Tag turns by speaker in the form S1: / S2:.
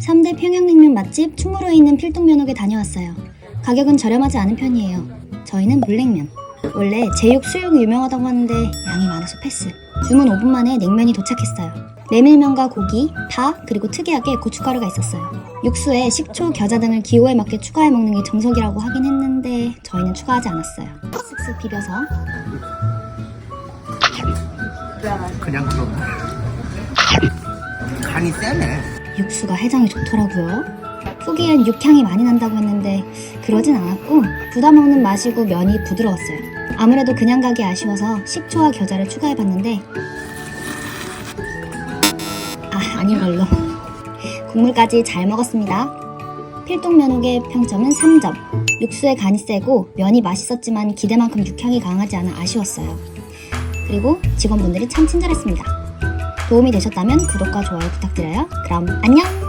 S1: 3대 평양냉면 맛집 충무로에 있는 필동면옥에 다녀왔어요. 가격은 저렴하지 않은 편이에요. 저희는 물냉면. 원래 제육, 수육 유명하다고 하는데 양이 많아서 패스. 주문 5분 만에 냉면이 도착했어요. 메밀면과 고기, 파, 그리고 특이하게 고춧가루가 있었어요. 육수에 식초, 겨자 등을 기호에 맞게 추가해 먹는 게 정석이라고 하긴 했는데 저희는 추가하지 않았어요. 쓱쓱 비벼서
S2: 그냥 그런 간이 세네
S1: 육수가 해장이 좋더라고요. 후기엔 육향이 많이 난다고 했는데 그러진 않았고 부담 없는 맛이고 면이 부드러웠어요. 아무래도 그냥 가기 아쉬워서 식초와 겨자를 추가해봤는데 아 아닌 걸로 국물까지 잘 먹었습니다. 필동 면옥의 평점은 3점. 육수의 간이 세고 면이 맛있었지만 기대만큼 육향이 강하지 않아 아쉬웠어요. 그리고 직원분들이 참 친절했습니다. 도움이 되셨다면 구독과 좋아요 부탁드려요. 그럼 안녕!